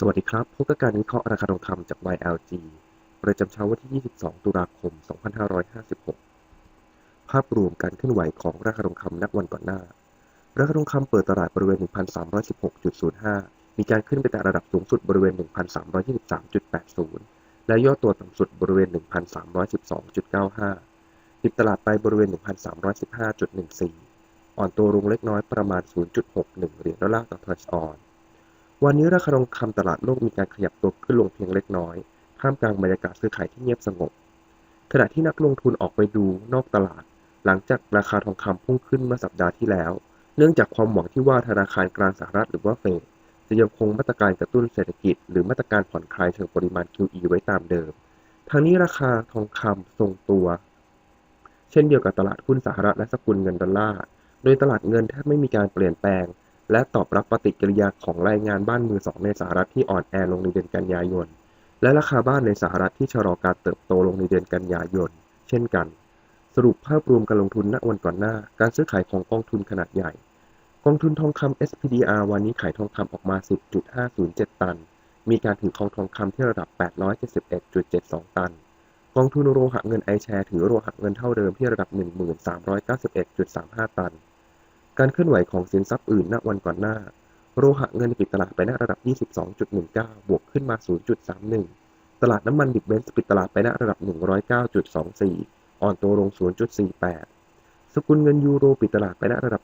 สวัสดีครับ พบกับการวิเคราะห์ราคาทองคำจาก YLG ประจำเช้าวันที่ 22 ตุลาคม 2556 ภาพรวมการเคลื่อนไหวของราคาทองคำนับวันก่อนหน้า ราคาทองคำเปิดตลาดบริเวณ 1,316.05 มีการขึ้นไปแต่ระดับสูงสุดบริเวณ 1,323.80 และย่อตัวต่ำสุดบริเวณ 1,312.95 ปิดตลาดไปบริเวณ 1,315.14 อ่อนตัวลงเล็กน้อยประมาณ 0.61 เหรียญดอลลาร์ต่อทรัชออน วันนี้ราคาทองคำตลาดโลกมีการขยับตัวขึ้นลงเพียงเล็กน้อยท่ามกลางบรรยากาศซื้อขายที่เงียบสงบ ขณะที่นักลงทุนออกไปดูนอกตลาด หลังจากราคาทองคำพุ่งขึ้นเมื่อสัปดาห์ที่แล้ว เนื่องจากความหวังที่ว่าธนาคารกลางสหรัฐหรือว่าเฟดจะยังคงมาตรการกระตุ้นเศรษฐกิจ หรือมาตรการผ่อนคลายเชิงปริมาณ QE ไว้ตามเดิม ทางนี้ราคาทองคำทรงตัว เช่นเดียวกับตลาดหุ้นสหรัฐและสกุลเงินดอลลาร์ โดยตลาดเงินแทบไม่มีการเปลี่ยนแปลง และตอบรับปฏิกิริยาของรายงานบ้านมือสองในสหรัฐที่อ่อนแอลงในเดือนกันยายน และราคาบ้านในสหรัฐที่ชะลอการเติบโตลงในเดือนกันยายน เช่นกัน สรุปภาพรวมการลงทุนณวันก่อนหน้า การซื้อขายของกองทุนขนาดใหญ่ กองทุนทองคำ SPDR วันนี้ขายทองคำออกมา 10.507 ตัน มีการถือครองทองคำที่ระดับ 871.72 ตัน กองทุนโลหะเงินไอแชร์ถือโลหะเงินเท่าเดิมที่ระดับ 1391.35 ตัน การเคลื่อนไหวของสินทรัพย์อื่นณวันก่อนหน้า โลหะเงินปิดตลาดไปณระดับ 22.19 บวกขึ้นมา 0.31 ตลาดน้ำมันดิบเบนซ์ปิดตลาดไปณระดับ 109.24 อ่อนตัวลง 0.48 สกุลเงินยูโรปิดตลาดไปณระดับ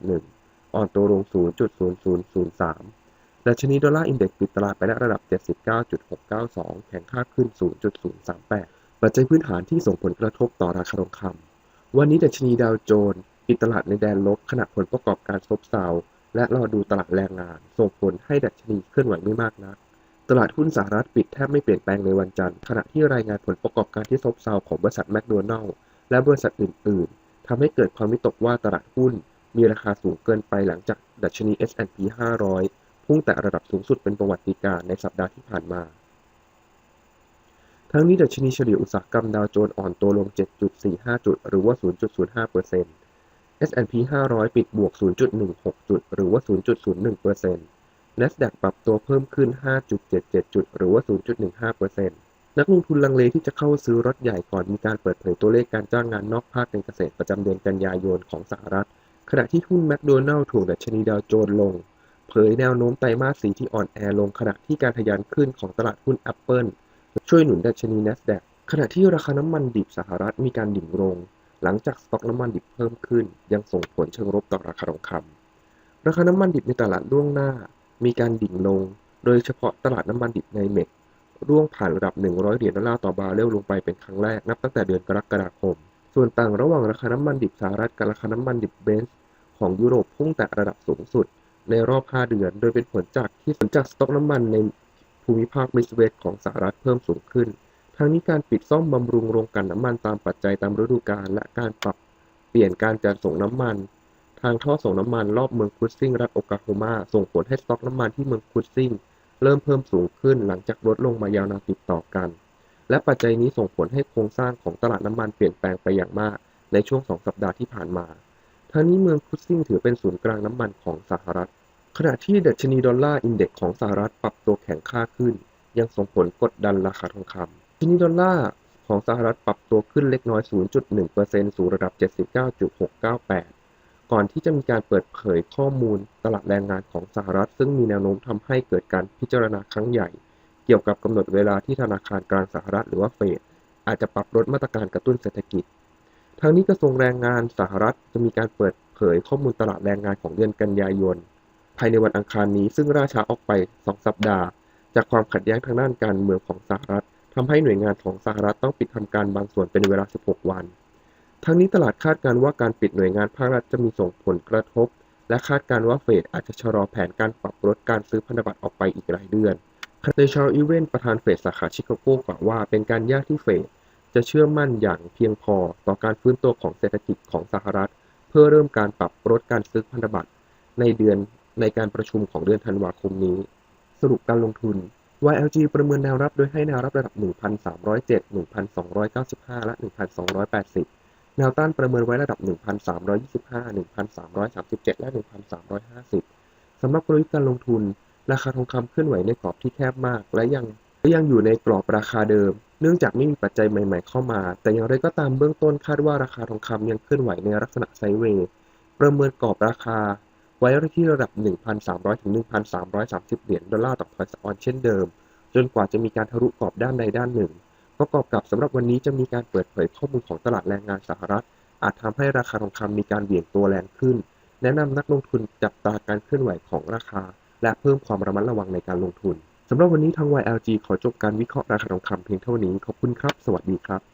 1.3681 อ่อนตัวลง 0.0003 ดัชนีดอลลาร์อินเด็กซ์ปิดตลาดไปณระดับ 79.692 แข็งค่าขึ้น 0.038 ปัจจัยพื้นฐานที่ส่งผลกระทบต่อราคาทองคำวันนี้ดัชนีดาวโจนส์ ปิดตลาดในแดนลบขณะผลประกอบการซบเซาและรอดูตลาดแรงงาน ส่งผลให้ดัชนีเคลื่อนไหวไม่มากนัก ตลาดหุ้นสหรัฐปิดแทบไม่เปลี่ยนแปลงในวันจันทร์ ขณะที่รายงานผลประกอบการที่ซบเซาของบริษัทแมคโดนัลล์และบริษัทอื่น ๆทำให้เกิดความวิตกว่าตลาดหุ้น มีราคาสูงเกินไปหลังจากดัชนี S&P 500 พุ่งแต่ระดับสูงสุดเป็นประวัติการณ์ในสัปดาห์ที่ผ่านมา ทั้งนี้ดัชนีเฉลี่ยอุตสาหกรรมดาวโจนส์อ่อนตัวลง 7.45 จุด หรือว่า 0.05% S&P 500 ปิดบวก 0.16 จุด หรือว่า 0.01% NASDAQ ปรับตัวเพิ่มขึ้น 5.77 จุด หรือว่า 0.15%นักลงทุนลังเลที่จะเข้าซื้อรถใหญ่ก่อนมีการเปิดเผยตัวเลขการจ้างงานนอกภาคการเกษตรประจำเดือนกันยายนของสหรัฐ ขณะที่หุ้นแมคโดนัลด์ถูกดัชนีดาวโจนส์ลง เผยแนวโน้มไตรมาสสีที่อ่อนแอลงขณะที่การทะยานขึ้นของตลาดหุ้น Apple ช่วยหนุนดัชนี NASDAQ ขณะที่ราคาน้ำมันดิบสหรัฐมีการดิ่งลง หลังจากสต็อกน้ำมันดิบเพิ่มขึ้น ยังส่งผลเชิงลบต่อราคาทองคำราคาน้ำมันดิบในตลาดล่วงหน้า มีการดิ่งลง โดยเฉพาะตลาดน้ำมันดิบในเม็กร่วงผ่านระดับ 100 เหรียญดอลลาร์ต่อบาร์เรลลงไปเป็นครั้งแรกนับตั้งแต่เดือนกรกฎาคม ส่วนต่างระหว่างราคาน้ำมันดิบสหรัฐกับราคาน้ำมันดิบเบนซ์ของยุโรปพุ่งแตะระดับสูงสุด ในรอบ 5 เดือน โดยเป็นผลจากที่ผลจากสต็อกน้ำมันในภูมิภาคมิดเวสของสหรัฐเพิ่มสูงขึ้น ทั้งนี้การปิดซ่อมบำรุงโรงกลั่นน้ำมันตามปัจจัยตามฤดูกาลและการปรับเปลี่ยนการจัดส่งน้ำมัน ทางท่อส่งน้ำมันรอบเมืองคุซซิงรัฐโอกลาโฮมาส่งผลให้สต็อกน้ำมันที่เมืองคุซซิงเริ่มเพิ่มสูงขึ้นหลังจากลดลงมายาวนานติดต่อกัน และปัจจัยนี้ส่งผลให้โครงสร้างของตลาดน้ำมันเปลี่ยนแปลงไปอย่างมากในช่วง2สัปดาห์ที่ผ่านมาทั้งนี้เมืองคุซซิงถือเป็นศูนย์กลางน้ำมันของสหรัฐ ขณะที่ดัชนีดอลลาร์อินเด็กซ์ของสหรัฐปรับตัวแข็งค่าขึ้น ยังส่งผลกดดันราคาทองคำ ดัชนีดอลลาร์ของสหรัฐปรับตัวขึ้นเล็กน้อย 0.1%สู่ระดับ 79.698 ก่อนที่จะมีการเปิดเผยข้อมูลตลาดแรงงานของสหรัฐ ซึ่งมีแนวโน้มทำให้เกิดการพิจารณาครั้งใหญ่ เกี่ยวกับกำหนดเวลาที่ธนาคารกลางสหรัฐหรือว่าเฟดอาจจะปรับลดมาตรการกระตุ้นเศรษฐกิจทางนี้กระทรวงแรงงานสหรัฐจะมีการเปิดเผยข้อมูลตลาดแรงงานของเดือนกันยายน ภายในวันอังคารนี้ซึ่งราช้าออกไป 2 สัปดาห์ จากความขัดแย้งทางด้านการเมืองของสหรัฐ ทำให้หน่วยงานของสหรัฐต้องปิดทำการบางส่วนเป็นเวลา 16 วัน ทั้งนี้ตลาดคาดการณ์ว่าการปิดหน่วยงานภาครัฐจะมีส่งผลกระทบ และคาดการณ์ว่าเฟดอาจจะชะลอแผนการปรับลดการซื้อพันธบัตรออกไปอีกหลายเดือนในชาร์ลอีเวนประธานเฟดสาขาชิคาโกกล่าวว่าเป็นการยากที่เฟดจะเชื่อมั่นอย่างเพียงพอต่อการฟื้นตัวของเศรษฐกิจของสหรัฐ เพื่อเริ่มการปรับลดการซื้อพันธบัตรในเดือนในการประชุมของเดือนธันวาคมนี้ สรุปการลงทุน YLG ประเมินแนวรับโดยให้แนวรับระดับ 1,307 1,295 และ 1,280 แนวต้านประเมินไว้ระดับ 1,325 1,337 และ 1,350 สำหรับกลยุทธ์การลงทุน ราคาทองคำเคลื่อนไหวในกรอบที่แคบมาก และยังและยังอยู่ในกรอบราคาเดิม เนื่องจากไม่มีปัจจัยใหม่ ๆ เข้ามา แต่อย่างไรก็ตามเบื้องต้นคาดว่าราคาทองคำยังเคลื่อนไหวในลักษณะไซด์เวย์ ประเมินกรอบราคา ไว้ที่ระดับ 1,300 ถึง 1,330 เหรียญดอลลาร์ต่อพอยต์ออนเช่นเดิม จนกว่าจะมีการทะลุกรอบด้านใดด้านหนึ่ง ประกอบกับสำหรับวันนี้จะมีการเปิดเผยข้อมูลของตลาดแรงงานสหรัฐ อาจทำให้ราคาทองคำมีการเบี่ยงตัวแรงขึ้น แนะนำนักลงทุนจับตาการเคลื่อนไหวของราคา และเพิ่มความระมัดระวังในการลงทุนสำหรับวันนี้ทาง YLG ขอจบการวิเคราะห์ราคาทองคำเพียงเท่านี้ ขอบคุณครับ สวัสดีครับ